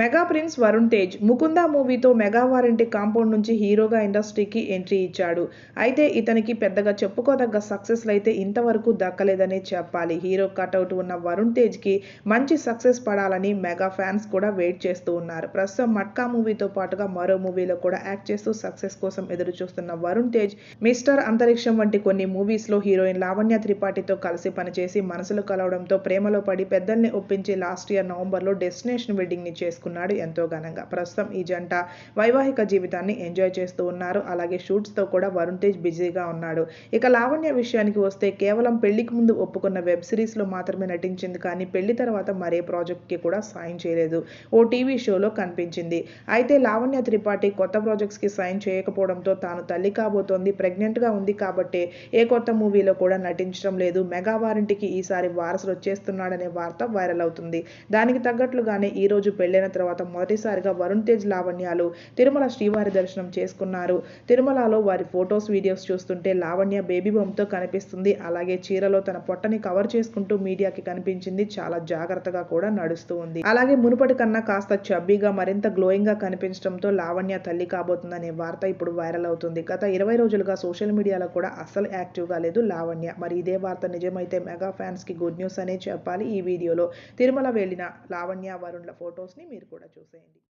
Mega prince Varun Tej Mukunda మూవీతో mega warranty compound నుంచి హీరోగా ఇండస్ట్రీకి ఎంట్రీ ఇచ్చాడు. అయితే ఇతనికి పెద్దగా చెప్పుకోదగ్గ సక్సెస్లు అయితే ఇంతవరకు దక్కలేదనే చెప్పాలి. హీరో కటౌట్ ఉన్న వరుణ్ తేజ్కి మంచి సక్సెస్ పడాలని మెగా ఫ్యాన్స్ కూడా వెయిట్ చేస్తూ ఉన్నారు. ప్రస్తుతం మట్కా మూవీతో పాటుగా మరో మూవీలో కూడా యాక్ట్ చేస్తూ సక్సెస్ కోసం ఎదురు చూస్తున్న వరుణ్ తేజ్ మిస్టర్ అంతరిక్షం వంటి కొన్ని మూవీస్లో హీరోయిన్ లావణ్య త్రిపాఠితో కలిసి పనిచేసి మనసులు కలవడంతో ప్రేమలో పడి పెద్దల్ని ఒప్పించి లాస్ట్ ఇయర్ నవంబర్లో డెస్టినేషన్ వెడ్డింగ్ని చేసుకున్నాడు ఎంతో ఘనంగా. ప్రస్తుతం ఈ జంట వైవాహిక జీవితాన్ని ఎంజాయ్ చేస్తూ ఉన్నారు. అలాగే షూట్స్తో కూడా వరుణ్ తేజ్ బిజీగా ఉన్నాడు. ఇక లావణ్య విషయానికి వస్తే కేవలం పెళ్ళికి ముందు ఒప్పుకున్న వెబ్ సిరీస్లో మాత్రమే నటించింది కానీ పెళ్ళి తర్వాత మరే ప్రాజెక్ట్కి కూడా సాయం చేయలేదు. ఓ టీవీ షోలో కనిపించింది. అయితే లావణ్య త్రిపాఠి కొత్త ప్రాజెక్ట్స్కి సైన్ చేయకపోవడంతో తాను తల్లి కాబోతోంది. ప్రెగ్నెంట్గా ఉంది కాబట్టి ఏ కొత్త మూవీలో కూడా నటించడం లేదు. మెగా వారింటికి ఈసారి వారసులు వచ్చేస్తున్నాడనే వార్త వైరల్ అవుతుంది. దానికి తగ్గట్లుగానే ఈ రోజు పెళ్ళైన తర్వాత మొదటిసారిగా వరుణ్ తేజ్ లావణ్యాలు తిరుమల శ్రీవారి దర్శనం చేసుకున్నారు. తిరుమలలో వారి ఫొటోస్ వీడియోస్ చూస్తుంటే లావణ్య బేబీ బొమ్మతో కనిపిస్తుంది. అలాగే చీరలో తన పొట్టని కవర్ చేసుకుంటూ మీడియాకి కనిపించింది. చాలా జాగ్రత్తగా కూడా నడుస్తూ ఉంది. అలాగే మునుపటి కన్నా కాస్త చబ్బీగా మరింత గ్లోయింగ్గా కనిపించడంతో లావణ్య తల్లి కాబోతుందనే వార్త ఇప్పుడు వైరల్ అవుతుంది. గత ఇరవై రోజులుగా సోషల్ మీడియాలో కూడా అస్సలు యాక్టివ్గా లేదు లావణ్య. మరి ఇదే వార్త నిజమైతే మెగా ఫ్యాన్స్కి గుడ్ న్యూస్ అనే చెప్పాలి ఈ వీడియోలో. తిరుమల వెళ్ళిన లావణ్య వరుణ్ల ఫొటోస్ని మీరు కూడా చూసేయండి.